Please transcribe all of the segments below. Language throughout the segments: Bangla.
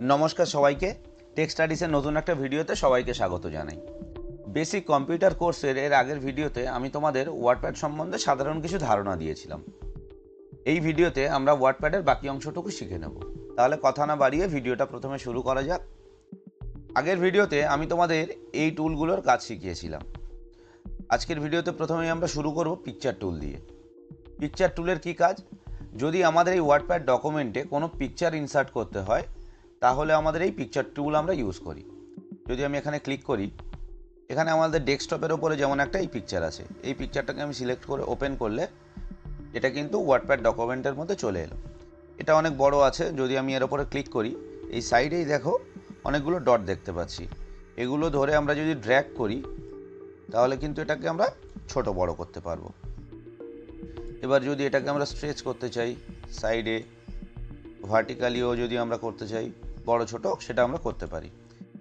নমস্কার সবাইকে। টেক স্টাডিসের নতুন একটা ভিডিওতে সবাইকে স্বাগত জানাই। বেসিক কম্পিউটার কোর্সের এর আগের ভিডিওতে আমি তোমাদের ওয়ার্ডপ্যাড সম্বন্ধে সাধারণ কিছু ধারণা দিয়েছিলাম। এই ভিডিওতে আমরা ওয়ার্ডপ্যাডের বাকি অংশটুকু শিখে নেব। তাহলে কথা না বাড়িয়ে ভিডিওটা প্রথমে শুরু করা যাক। আগের ভিডিওতে আমি তোমাদের এই টুলগুলোর কাজ শিখিয়েছিলাম। আজকের ভিডিওতে প্রথমেই আমরা শুরু করব পিকচার টুল দিয়ে। পিকচার টুলের কি কাজ? যদি আমাদের এই ওয়ার্ডপ্যাড ডকুমেন্টে কোনো পিকচার ইনসার্ট করতে হয় তাহলে আমাদের এই পিকচার টুল আমরা ইউজ করি। যদি আমি এখানে ক্লিক করি, এখানে আমাদের ডেস্কটপের ওপরে যেমন একটা এই পিকচার আছে, এই পিকচারটাকে আমি সিলেক্ট করে ওপেন করলে এটা কিন্তু ওয়ার্ডপ্যাড ডকুমেন্টের মধ্যে চলে এলো। এটা অনেক বড় আছে, যদি আমি এর ওপরে ক্লিক করি, এই সাইডেই দেখো অনেকগুলো ডট দেখতে পাচ্ছি। এগুলো ধরে আমরা যদি ড্র্যাগ করি, তাহলে কিন্তু এটাকে আমরা ছোট বড় করতে পারব। এবার যদি এটাকে আমরা স্ট্রেচ করতে চাই সাইডে ভার্টিক্যালিও যদি আমরা করতে চাই বড় ছোট সেটা আমরা করতে পারি।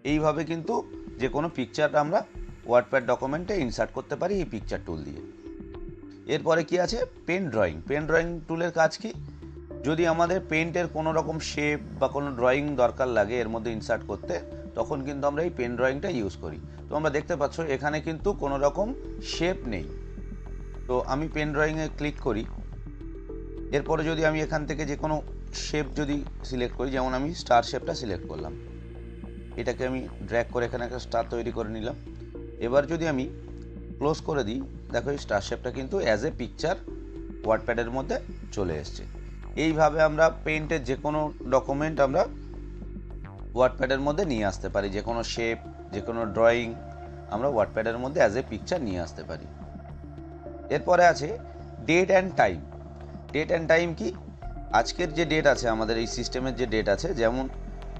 এইভাবে কিন্তু যে কোনো পিকচার আমরা ওয়ার্ডপ্যাড ডকুমেন্টে ইনসার্ট করতে পারি এই পিকচার টুল দিয়ে। এরপরে কি আছে? পেন ড্রয়িং পেন ড্রয়িং টুলের কাজ কি? যদি আমাদের পেন্টের কোনো রকম শেপ বা কোনো ড্রয়িং দরকার লাগে এর মধ্যে ইনসার্ট করতে, তখন কিন্তু আমরা এই পেন ড্রয়িংটা ইউজ করি। তো আমরা দেখতে পাচ্ছ, এখানে কিন্তু কোনো রকম শেপ নেই। তো আমি পেন ড্রয়িংয়ে ক্লিক করি। এরপরে যদি আমি এখান থেকে যে কোনো শেপ যদি সিলেক্ট করি, যেমন আমি স্টার শেপটা সিলেক্ট করলাম। এটাকে আমি ড্র্যাগ করে এখানে একটা স্টার তৈরি করে নিলাম। এবার যদি আমি ক্লোজ করে দিই, দেখো এই স্টার শেপটা কিন্তু অ্যাজ এ পিকচার ওয়ার্ডপ্যাডের মধ্যে চলে এসছে। এইভাবে আমরা পেন্টের যে কোনো ডকুমেন্ট আমরা ওয়ার্ডপ্যাডের মধ্যে নিয়ে আসতে পারি। যে কোনো শেপ যে কোনো ড্রয়িং আমরা ওয়ার্ডপ্যাডের মধ্যে অ্যাজ এ পিকচার নিয়ে আসতে পারি। এরপরে আছে date and time date and time কি? আজকের যে ডেট আছে, আমাদের এই সিস্টেমের যে ডেট আছে, যেমন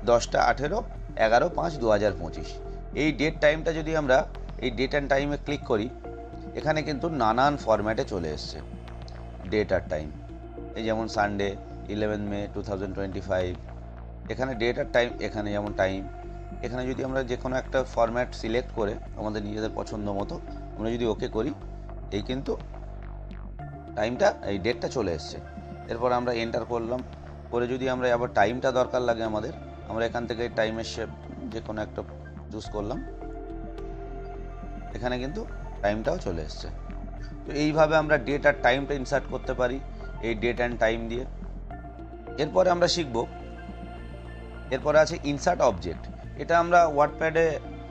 দশটা আঠেরো, এগারো পাঁচ দু হাজার পঁচিশ। এই ডেট টাইমটা যদি আমরা এই ডেট অ্যান্ড টাইমে ক্লিক করি, এখানে কিন্তু নানান ফরম্যাটে চলে এসছে ডেট আর টাইম এই যেমন Sunday eleven May two thousand twenty five এখানে ডেট আর টাইম এখানে যেমন টাইম এখানে যদি আমরা যে কোনো একটা ফরম্যাট সিলেক্ট করে আমাদের নিজেদের পছন্দ মতো, আমরা যদি ওকে করি, এই কিন্তু টাইমটা এই ডেটটা চলে এসছে। এরপর আমরা এন্টার করলাম। করে যদি আমরা আবার টাইমটা দরকার লাগে আমাদের, আমরা এখান থেকে টাইমের শেপ যে কোনো একটা চুজ করলাম। এখানে কিন্তু টাইমটাও চলে এসছে। তো এইভাবে আমরা ডেট আর টাইমটা ইনসার্ট করতে পারি, এই ডেট অ্যান্ড টাইম দিয়ে। এরপরে আমরা শিখব। এরপরে আছে ইনসার্ট অবজেক্ট এটা আমরা ওয়ার্ডপ্যাডে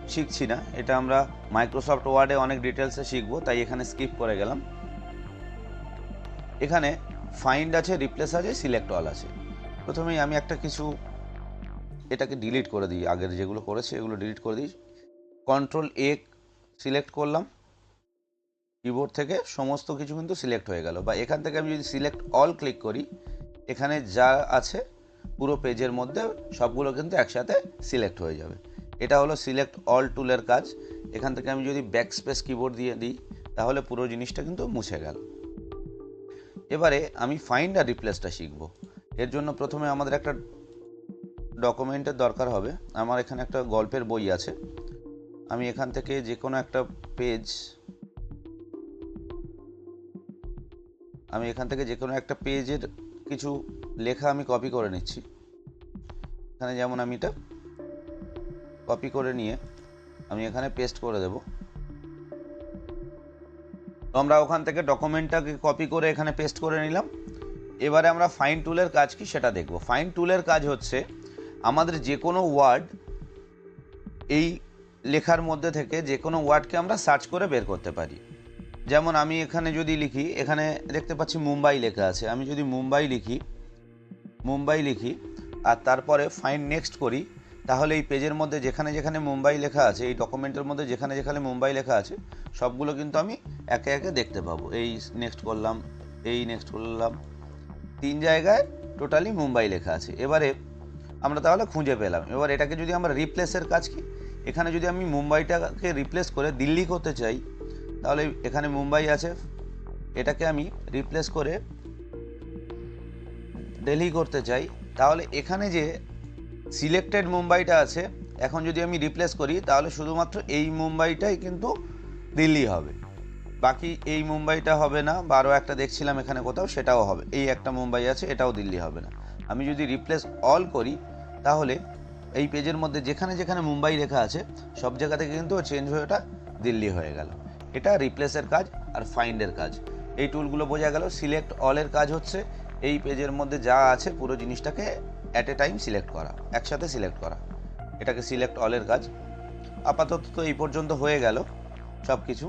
শিখছি না, এটা আমরা মাইক্রোসফট ওয়ার্ডে অনেক ডিটেলসে শিখব, তাই এখানে স্কিপ করে গেলাম। এখানে ফাইন্ড আছে রিপ্লেস আছে সিলেক্ট অল আছে। প্রথমেই আমি একটা কিছু এটাকে ডিলিট করে দিই। আগের যেগুলো করেছি, এগুলো ডিলিট করে দিই। কন্ট্রোল এ সিলেক্ট করলাম। কিবোর্ড থেকে সমস্ত কিছু কিন্তু সিলেক্ট হয়ে গেল। বা এখান থেকে আমি যদি সিলেক্ট অল ক্লিক করি, এখানে যা আছে, পুরো পেজের মধ্যে সবগুলো কিন্তু একসাথে সিলেক্ট হয়ে যাবে। এটা হলো সিলেক্ট অল টুলের কাজ। এখান থেকে আমি যদি ব্যাক স্পেস কিবোর্ড দিয়ে দিই, তাহলে পুরো জিনিসটা কিন্তু মুছে গেল। এবারে আমি ফাইন্ড আর রিপ্লেসটা শিখব। এর জন্য প্রথমে আমাদের একটা ডকুমেন্টের দরকার হবে। আমার এখানে একটা গল্পের বই আছে। আমি এখান থেকে যে কোনো একটা পেজ আমি এখান থেকে যে কোনো একটা পেজের কিছু লেখা আমি কপি করে নিচ্ছি। এখানে যেমন আমি এটা কপি করে নিয়ে আমি এখানে পেস্ট করে দেব। আমরা ওখান থেকে ডকুমেন্টটাকে কপি করে এখানে পেস্ট করে নিলাম। এবারে আমরা ফাইন টুলের কাজ কি সেটা দেখব। ফাইন টুলের কাজ হচ্ছে আমাদের যে কোনো ওয়ার্ড এই লেখার মধ্যে থেকে যে কোনো ওয়ার্ডকে আমরা সার্চ করে বের করতে পারি। যেমন আমি এখানে যদি লিখি, এখানে দেখতে পাচ্ছি মুম্বাই লেখা আছে। আমি যদি মুম্বাই লিখি মুম্বাই লিখি, আর তারপরে ফাইন নেক্সট করি তাহলে এই পেজের মধ্যে যেখানে যেখানে মুম্বাই লেখা আছে, এই ডকুমেন্টের মধ্যে যেখানে যেখানে মুম্বাই লেখা আছে, সবগুলো কিন্তু আমি একে একে দেখতে পাবো। এই নেক্সট করলাম, এই নেক্সট করলাম। তিন জায়গায় টোটালি মুম্বাই লেখা আছে। এবারে আমরা তাহলে খুঁজে পেলাম। এবার এটাকে যদি আমরা রিপ্লেসের কাজ কি? এখানে যদি আমি মুম্বাইটাকে রিপ্লেস করে দিল্লি করতে চাই, তাহলে এখানে মুম্বাই আছে। এটাকে আমি রিপ্লেস করে দিল্লি করতে চাই। তাহলে এখানে যে সিলেক্টেড মুম্বাইটা আছে। এখন যদি আমি রিপ্লেস করি, তাহলে শুধুমাত্র এই মুম্বাইটাই কিন্তু দিল্লি হবে। বাকি এই মুম্বাইটা হবে না, বা আরও একটা দেখছিলাম এখানে কোথাও, সেটাও হবে। এই একটা মুম্বাই আছে, এটাও দিল্লি হবে না। আমি যদি রিপ্লেস অল করি, তাহলে এই পেজের মধ্যে যেখানে যেখানে মুম্বাই লেখা আছে, সব জায়গা থেকে কিন্তু চেঞ্জ হয়ে ওটা দিল্লি হয়ে গেল। এটা রিপ্লেসের কাজ আর ফাইন্ডের কাজ। এই টুলগুলো বোঝা গেল সিলেক্ট অলের কাজ হচ্ছে। এই পেজের মধ্যে যা আছে, পুরো জিনিসটাকে অ্যাট এ টাইম সিলেক্ট করা, একসাথে সিলেক্ট করা। এটাকে সিলেক্ট অলের কাজ। আপাতত তো এই পর্যন্ত হয়ে গেল সব কিছু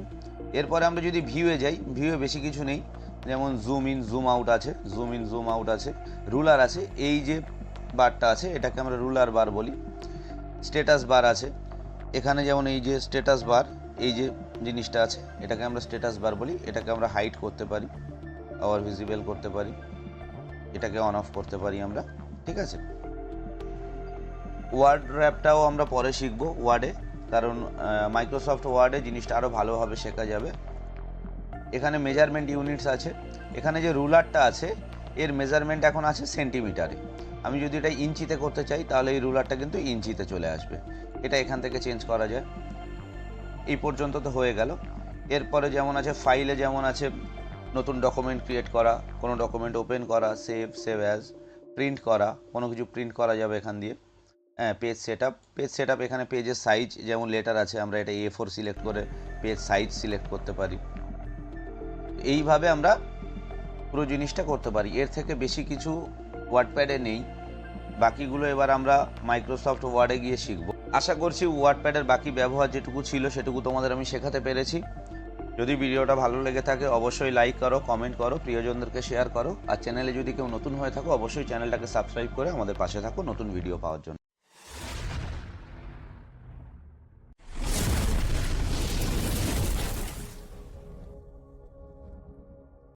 এরপরে আমরা যদি ভিউয়ে যাই ভিউয়ে বেশি কিছু নেই। যেমন জুম ইন জুম আউট আছে জুম ইন জুম আউট আছে। রুলার আছে, এই যে বারটা আছে, এটাকে আমরা রুলার বার বলি। স্ট্যাটাস বার আছে। এখানে যেমন এই যে স্ট্যাটাস বার এই যে জিনিসটা আছে, এটাকে আমরা স্ট্যাটাস বার বলি। এটাকে আমরা হাইড করতে পারি আবার ভিজিবল করতে পারি। এটাকে অন অফ করতে পারি আমরা। ঠিক আছে? ওয়ার্ড র্যাপটাও আমরা পরে শিখব ওয়ার্ডে কারণ মাইক্রোসফট ওয়ার্ডে জিনিসটা আরও ভালোভাবে শেখা যাবে। এখানে মেজারমেন্ট ইউনিটস আছে। এখানে যে রুলারটা আছে, এর মেজারমেন্ট এখন আছে সেন্টিমিটারে আমি যদি এটা ইঞ্চিতে করতে চাই, তাহলে এই রুলারটা কিন্তু ইঞ্চিতে চলে আসবে। এটা এখান থেকে চেঞ্জ করা যায়। এই পর্যন্ত তো হয়ে গেল। এরপরে যেমন আছে ফাইলে যেমন আছে, নতুন ডকুমেন্ট ক্রিয়েট করা, কোনো ডকুমেন্ট ওপেন করা সেভ সেভ অ্যাজ প্রিন্ট করা, কোনো কিছু প্রিন্ট করা যাবে এখান দিয়ে। হ্যাঁ page set up page set up এখানে পেজের সাইজ যেমন লেটার আছে, আমরা এটা এ ফোর সিলেক্ট করে পেজ সাইজ সিলেক্ট করতে পারি। এইভাবে আমরা পুরো জিনিসটা করতে পারি। এর থেকে বেশি কিছু ওয়ার্ডপ্যাডে নেই। বাকিগুলো এবার আমরা মাইক্রোসফট ওয়ার্ডে গিয়ে শিখব। আশা করছি ওয়ার্ডপ্যাডের বাকি ব্যবহার যেটুকু ছিল, সেটুকু তোমাদের আমি শেখাতে পেরেছি। যদি ভিডিওটা ভালো লেগে থাকে, অবশ্যই লাইক করো কমেন্ট করো, প্রিয়জনদেরকে শেয়ার করো। আর চ্যানেলে যদি কেউ নতুন হয়ে থাকো, অবশ্যই চ্যানেলটাকে সাবস্ক্রাইব করে আমাদের পাশে থাকো, নতুন ভিডিও পাওয়ার জন্য।